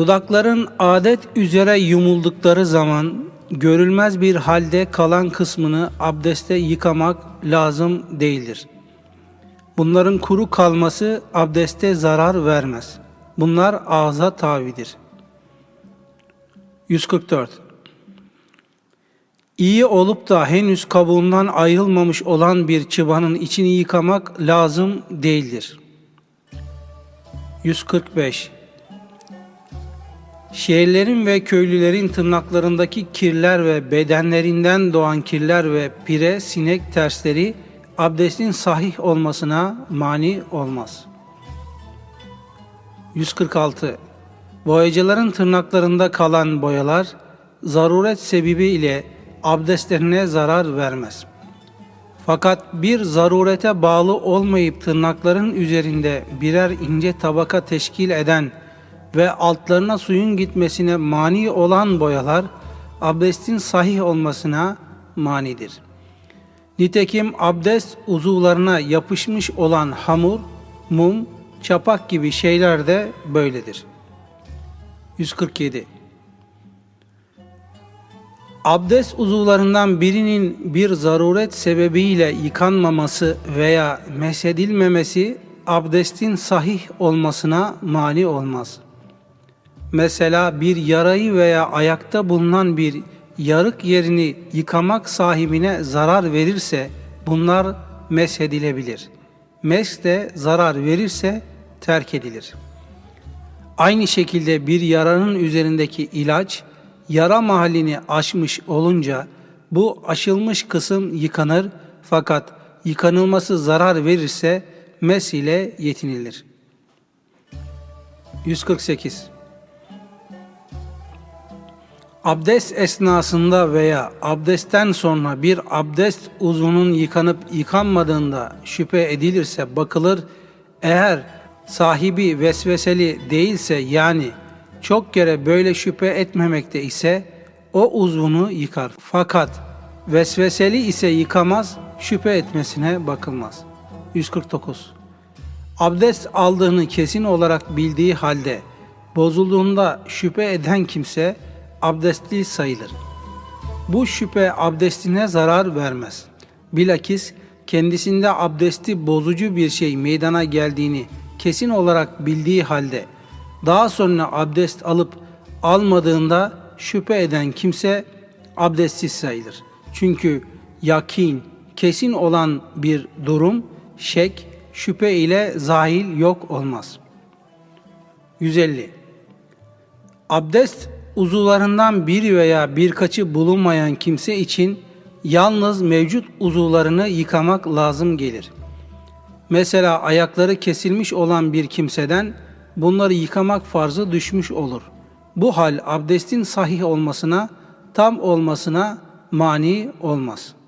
Dudakların adet üzere yumuldukları zaman görülmez bir halde kalan kısmını abdeste yıkamak lazım değildir. Bunların kuru kalması abdeste zarar vermez. Bunlar ağza tavidir. 144 İyi olup da henüz kabuğundan ayrılmamış olan bir çıbanın içini yıkamak lazım değildir. 145 Şehirlerin ve köylülerin tırnaklarındaki kirler ve bedenlerinden doğan kirler ve pire, sinek tersleri abdestin sahih olmasına mani olmaz. 146. Boyacıların tırnaklarında kalan boyalar zaruret sebebi ile abdestlerine zarar vermez. Fakat bir zarurete bağlı olmayıp tırnakların üzerinde birer ince tabaka teşkil eden ve altlarına suyun gitmesine mani olan boyalar abdestin sahih olmasına manidir. Nitekim abdest uzuvlarına yapışmış olan hamur, mum, çapak gibi şeyler de böyledir. 147 Abdest uzuvlarından birinin bir zaruret sebebiyle yıkanmaması veya mesedilmemesi abdestin sahih olmasına mani olmaz. Mesela bir yarayı veya ayakta bulunan bir yarık yerini yıkamak sahibine zarar verirse bunlar meshedilebilir. Mesh de zarar verirse terk edilir. Aynı şekilde bir yaranın üzerindeki ilaç yara mahallini aşmış olunca bu aşılmış kısım yıkanır fakat yıkanılması zarar verirse mes ile yetinilir. 148 Abdest esnasında veya abdestten sonra bir abdest uzvunun yıkanıp yıkanmadığında şüphe edilirse bakılır. Eğer sahibi vesveseli değilse yani çok kere böyle şüphe etmemekte ise o uzvunu yıkar. Fakat vesveseli ise yıkamaz, şüphe etmesine bakılmaz. 149. Abdest aldığını kesin olarak bildiği halde bozulduğunda şüphe eden kimse abdestli sayılır. Bu şüphe abdestine zarar vermez. Bilakis kendisinde abdesti bozucu bir şey meydana geldiğini kesin olarak bildiği halde daha sonra abdest alıp almadığında şüphe eden kimse abdestsiz sayılır. Çünkü yakin, kesin olan bir durum şek, şüphe ile zahil yok olmaz. 150. Abdest uzuvlarından biri veya birkaçı bulunmayan kimse için yalnız mevcut uzuvlarını yıkamak lazım gelir. Mesela ayakları kesilmiş olan bir kimseden bunları yıkamak farzı düşmüş olur. Bu hal abdestin sahih olmasına, tam olmasına mani olmaz.''